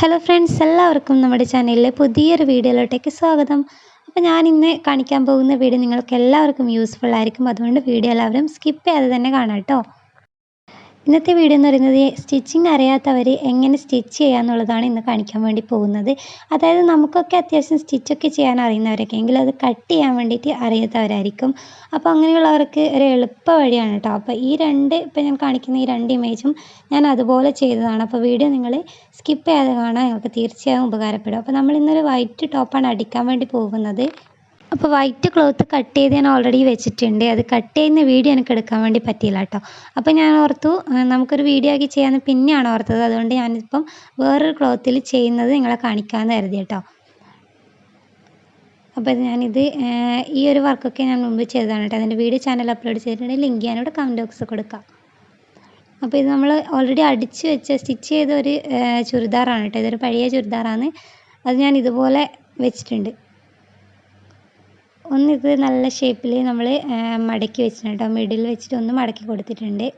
Hello friends എല്ലാവർക്കും നമ്മുടെ ചാനലിലെ പുതിയൊരു വീഡിയോയിലോട്ടേക്ക് സ്വാഗതം. അപ്പോൾ ഞാൻ ഇന്ന് കാണിക്കാൻ പോകുന്ന വീഡിയോ നിങ്ങൾക്ക് എല്ലാവർക്കും യൂസ്ഫുൾ ആയിരിക്കും. അതുകൊണ്ട് വീഡിയോ എല്ലാവരും സ്കിപ്പ് ചെയ്യാതെ തന്നെ കാണാം കേട്ടോ. ഇന്നത്തെ വീഡിയോ എന്ന് പറയുന്നത് സ്റ്റിച്ചിങ് അറിയാത്തവർ എങ്ങനെ സ്റ്റിച്ച് ചെയ്യുക എന്നുള്ളതാണ് ഇന്ന് കാണിക്കാൻ വേണ്ടി പോകുന്നത്. അതായത് നമുക്കൊക്കെ അത്യാവശ്യം സ്റ്റിച്ചൊക്കെ ചെയ്യാൻ അറിയുന്നവരൊക്കെ എങ്കിൽ അത് കട്ട് ചെയ്യാൻ വേണ്ടിയിട്ട് അറിയാത്തവരായിരിക്കും. അപ്പോൾ അങ്ങനെയുള്ളവർക്ക് ഒരു എളുപ്പ വഴിയാണ് കേട്ടോ അപ്പോൾ ഈ രണ്ട് ഇപ്പോൾ ഞാൻ കാണിക്കുന്ന ഈ രണ്ട് ഇമേജും ഞാൻ അതുപോലെ ചെയ്തതാണ്. അപ്പോൾ വീഡിയോ നിങ്ങൾ സ്കിപ്പ് ചെയ്യാതെ കാണാൻ നിങ്ങൾക്ക് തീർച്ചയായും ഉപകാരപ്പെടും. അപ്പോൾ നമ്മൾ ഇന്നൊരു വൈറ്റ് ടോപ്പാണ് അടിക്കാൻ വേണ്ടി പോകുന്നത്. അപ്പോൾ വൈറ്റ് ക്ലോത്ത് കട്ട് ചെയ്ത് ഞാൻ ഓൾറെഡി വെച്ചിട്ടുണ്ട്. അത് കട്ട് ചെയ്യുന്ന വീഡിയോ എനിക്ക് എടുക്കാൻ വേണ്ടി പറ്റിയില്ല കേട്ടോ അപ്പോൾ ഞാൻ ഓർത്തു നമുക്കൊരു വീഡിയോ ആക്കി ചെയ്യാമെന്ന് പിന്നെയാണ് ഓർത്തത്. അതുകൊണ്ട് ഞാനിപ്പം വേറൊരു ക്ലോത്തിൽ ചെയ്യുന്നത് നിങ്ങളെ കാണിക്കാമെന്ന് കരുതി കേട്ടോ അപ്പോൾ ഞാനിത് ഈ ഒരു വർക്കൊക്കെ ഞാൻ മുമ്പ് ചെയ്തതാണ് കേട്ടോ അതിന്റെ വീഡിയോ ചാനൽ അപ്ലോഡ് ചെയ്തിട്ടുണ്ടെങ്കിൽ ലിങ്ക് ഞാനിവിടെ കമന്റ് ബോക്സ് കൊടുക്കാം. അപ്പോൾ ഇത് നമ്മൾ ഓൾറെഡി അടിച്ച് വെച്ച സ്റ്റിച്ച് ചെയ്ത ഒരു ചുരിദാറാണ് കേട്ടോ ഇതൊരു പഴയ ചുരിദാറാണ്. അത് ഞാൻ ഇതുപോലെ വെച്ചിട്ടുണ്ട്. ഒന്നിത് നല്ല ഷേപ്പിൽ നമ്മൾ മടക്കി വെച്ചിട്ടുണ്ട് കേട്ടോ മിഡിൽ വെച്ചിട്ട് ഒന്ന് മടക്കി കൊടുത്തിട്ടുണ്ട്.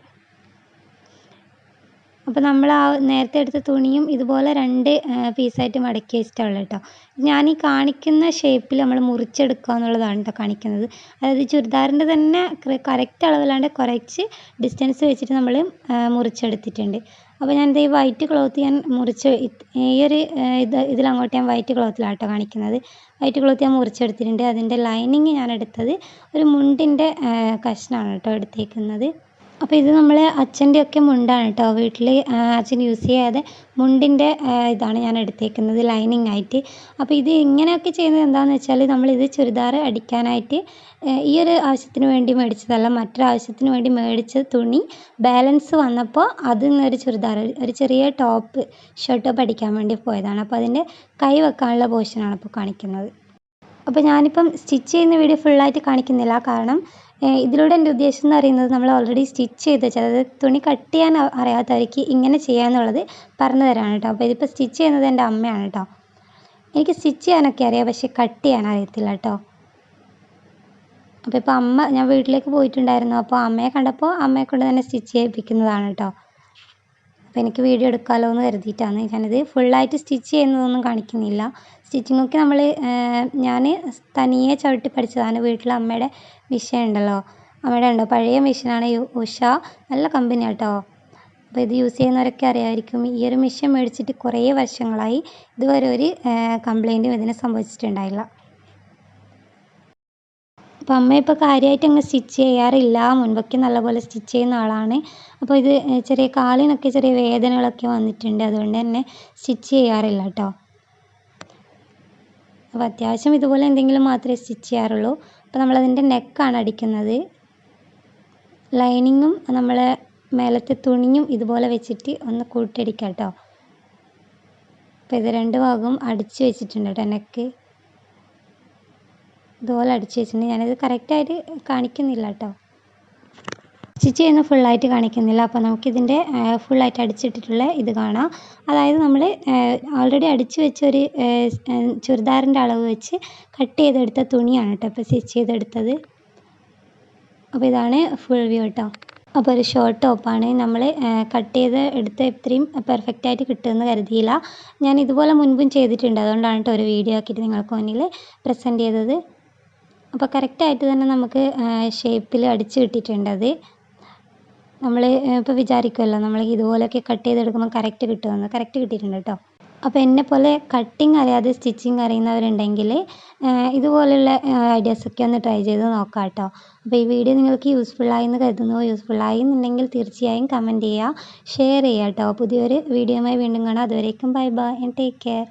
അപ്പോൾ നമ്മൾ ആ നേരത്തെ എടുത്ത തുണിയും ഇതുപോലെ രണ്ട് പീസായിട്ട് മടക്കി വെച്ചിട്ടുള്ളത് കേട്ടോ ഞാൻ ഈ കാണിക്കുന്ന ഷേപ്പിൽ നമ്മൾ മുറിച്ചെടുക്കുക എന്നുള്ളതാണ് കേട്ടോ കാണിക്കുന്നത്. അതായത് ചുരിദാറിന്റെ തന്നെ കറക്റ്റ് അളവിലാണ്ട് കുറച്ച് ഡിസ്റ്റൻസ് വെച്ചിട്ട് നമ്മൾ മുറിച്ചെടുത്തിട്ടുണ്ട്. അപ്പോൾ ഞാനിത് ഈ വൈറ്റ് ക്ലോത്ത് ഞാൻ മുറിച്ച് ഈ ഒരു ഇത് ഇതിലങ്ങോട്ട് ഞാൻ വൈറ്റ് ക്ലോത്തിലാണ് കേട്ടോ കാണിക്കുന്നത്. വൈറ്റ് ക്ലോത്ത് ഞാൻ മുറിച്ചെടുത്തിട്ടുണ്ട്. അതിന്റെ ലൈനിങ് ഞാൻ എടുത്തത് ഒരു മുണ്ടിന്റെ കഷ്ണമാണ് കേട്ടോ എടുത്തേക്കുന്നത്. അപ്പോൾ ഇത് നമ്മൾ അച്ഛന്റെ ഒക്കെ മുണ്ടാണ് കേട്ടോ വീട്ടിൽ അച്ഛൻ യൂസ് ചെയ്യാതെ മുണ്ടിന്റെ ഇതാണ് ഞാൻ എടുത്തേക്കുന്നത് ലൈനിങ് ആയിട്ട്. അപ്പോൾ ഇത് ഇങ്ങനെയൊക്കെ ചെയ്യുന്നത് എന്താണെന്ന് വെച്ചാൽ നമ്മളിത് ചുരിദാർ അടിക്കാനായിട്ട് ഈ ഒരു ആവശ്യത്തിന് വേണ്ടി മേടിച്ചതല്ല മറ്റൊരു ആവശ്യത്തിന് വേണ്ടി മേടിച്ച തുണി ബാലൻസ് വന്നപ്പോൾ അതിൽ നിന്നൊരു ചുരിദാർ ഒരു ചെറിയ ടോപ്പ് ഷർട്ട് ടോപ്പ് അടിക്കാൻ വേണ്ടി പോയതാണ്. അപ്പോൾ അതിന്റെ കൈ വെക്കാനുള്ള പോർഷനാണ് ഇപ്പോൾ കാണിക്കുന്നത്. അപ്പോൾ ഞാനിപ്പം സ്റ്റിച്ച് ചെയ്യുന്ന വീഡിയോ ഫുള്ളായിട്ട് കാണിക്കുന്നില്ല. കാരണം ഇതിലൂടെ എന്റെ ഉദ്ദേശം എന്ന് പറയുന്നത് നമ്മൾ ഓൾറെഡി സ്റ്റിച്ച് ചെയ്ത് വെച്ചാൽ അതായത് തുണി കട്ട് ചെയ്യാൻ അറിയാത്തവർക്ക് ഇങ്ങനെ ചെയ്യാമെന്നുള്ളത് പറഞ്ഞു തരാണ് കേട്ടോ അപ്പോൾ ഇതിപ്പോൾ സ്റ്റിച്ച് ചെയ്യുന്നത് എന്റെ അമ്മയാണ് കേട്ടോ എനിക്ക് സ്റ്റിച്ച് ചെയ്യാനൊക്കെ അറിയാം പക്ഷേ കട്ട് ചെയ്യാൻ അറിയത്തില്ല കേട്ടോ അപ്പോൾ ഇപ്പോൾ അമ്മ ഞാൻ വീട്ടിലേക്ക് പോയിട്ടുണ്ടായിരുന്നു. അപ്പോൾ അമ്മയെ കണ്ടപ്പോൾ അമ്മയെ കൊണ്ട് തന്നെ സ്റ്റിച്ച് ചെയ്യിപ്പിക്കുന്നതാണ് കേട്ടോ അപ്പോൾ എനിക്ക് വീഡിയോ എടുക്കാമല്ലോ എന്ന് കരുതിയിട്ടാണ്. ഞാനിത് ഫുള്ളായിട്ട് സ്റ്റിച്ച് ചെയ്യുന്നതൊന്നും കാണിക്കുന്നില്ല. സ്റ്റിച്ചിങ്ങൊക്കെ നമ്മൾ ഞാൻ തനിയെ ചവിട്ടി പഠിച്ചതാണ്. വീട്ടിൽ അമ്മയുടെ മെഷീൻ ഉണ്ടല്ലോ. അമ്മയുടെ ഉണ്ടോ? പഴയ മെഷീനാണ് ഉഷ. നല്ല കമ്പനി കേട്ടോ അപ്പോൾ ഇത് യൂസ് ചെയ്യുന്നവരൊക്കെ അറിയാമായിരിക്കും ഈ ഒരു മെഷീൻ മേടിച്ചിട്ട് കുറേ വർഷങ്ങളായി ഇതുവരെ ഒരു കംപ്ലൈന്റും ഇതിന് സംഭവിച്ചിട്ടുണ്ടായില്ല. അപ്പോൾ അമ്മ ഇപ്പോൾ കാര്യമായിട്ട് അങ്ങ് സ്റ്റിച്ച് ചെയ്യാറില്ല. മുൻപൊക്കെ നല്ലപോലെ സ്റ്റിച്ച് ചെയ്യുന്ന ആളാണ്. അപ്പോൾ ഇത് ചെറിയ കാലിനൊക്കെ ചെറിയ വേദനകളൊക്കെ വന്നിട്ടുണ്ട്. അതുകൊണ്ട് തന്നെ സ്റ്റിച്ച് ചെയ്യാറില്ല കേട്ടോ. അപ്പോൾ അത്യാവശ്യം ഇതുപോലെ എന്തെങ്കിലും മാത്രമേ സ്റ്റിച്ച് ചെയ്യാറുള്ളൂ. അപ്പോൾ നമ്മളതിന്റെ നെക്കാണ് അടിക്കുന്നത്. ലൈനിങ്ങും നമ്മൾ മേലത്തെ തുണിയും ഇതുപോലെ വെച്ചിട്ട് ഒന്ന് കൂട്ടിയടിക്കാം കേട്ടോ. അപ്പോൾ ഇത് രണ്ട് ഭാഗവും അടിച്ച് വെച്ചിട്ടുണ്ട് കേട്ടോ നെക്ക്. ഇതുപോലെ അടിച്ചു വെച്ചിട്ടുണ്ട്. ഞാനത് കറക്റ്റായിട്ട് കാണിക്കുന്നില്ല കേട്ടോ സ്റ്റിച്ച് ചെയ്യുന്ന ഫുള്ളായിട്ട് കാണിക്കുന്നില്ല. അപ്പോൾ നമുക്കിതിന്റെ ഫുള്ളായിട്ട് അടിച്ചിട്ടിട്ടുള്ള ഇത് കാണാം. അതായത് നമ്മൾ ഓൾറെഡി അടിച്ചു വെച്ച ഒരു ചുരിദാറിന്റെ അളവ് വെച്ച് കട്ട് ചെയ്തെടുത്ത തുണിയാണ് കേട്ടോ ഇപ്പോൾ സ്റ്റിച്ച് ചെയ്തെടുത്തത്. അപ്പോൾ ഇതാണ് ഫുൾ വ്യൂ കേട്ടോ അപ്പോൾ ഒരു ഷോർട്ട് ടോപ്പാണ് നമ്മൾ കട്ട് ചെയ്ത് എടുത്ത് ഇത്രയും പെർഫെക്റ്റായിട്ട് കിട്ടുമെന്ന് കരുതിയില്ല. ഞാൻ ഇതുപോലെ മുൻപും ചെയ്തിട്ടുണ്ട്. അതുകൊണ്ടാണ് കേട്ടോ ഒരു വീഡിയോ ആക്കിയിട്ട് നിങ്ങൾക്ക് മുന്നിൽ പ്രസന്റ് ചെയ്തത്. അപ്പോൾ കറക്റ്റായിട്ട് തന്നെ നമുക്ക് ഷേപ്പിൽ അടിച്ച് കിട്ടിയിട്ടുണ്ട് അത്. നമ്മൾ ഇപ്പോൾ വിചാരിക്കുമല്ലോ നമ്മൾ ഇതുപോലെയൊക്കെ കട്ട് ചെയ്തെടുക്കുമ്പോൾ കറക്റ്റ് കിട്ടുമെന്ന്. കറക്റ്റ് കിട്ടിയിട്ടുണ്ട് കേട്ടോ അപ്പോൾ എന്നെ പോലെ കട്ടിങ് അറിയാതെ സ്റ്റിച്ചിങ് അറിയുന്നവരുണ്ടെങ്കിൽ ഇതുപോലെയുള്ള ഐഡിയാസൊക്കെ ഒന്ന് ട്രൈ ചെയ്ത് നോക്കാം കേട്ടോ അപ്പോൾ ഈ വീഡിയോ നിങ്ങൾക്ക് യൂസ്ഫുള്ളായി എന്ന് കരുതുന്നു. യൂസ്ഫുള്ളായി എന്നുണ്ടെങ്കിൽ തീർച്ചയായും കമന്റ് ചെയ്യുക ഷെയർ ചെയ്യുക കേട്ടോ പുതിയൊരു വീഡിയോയുമായി വീണ്ടും കാണാം. അതുവരേക്കും bye bye and take care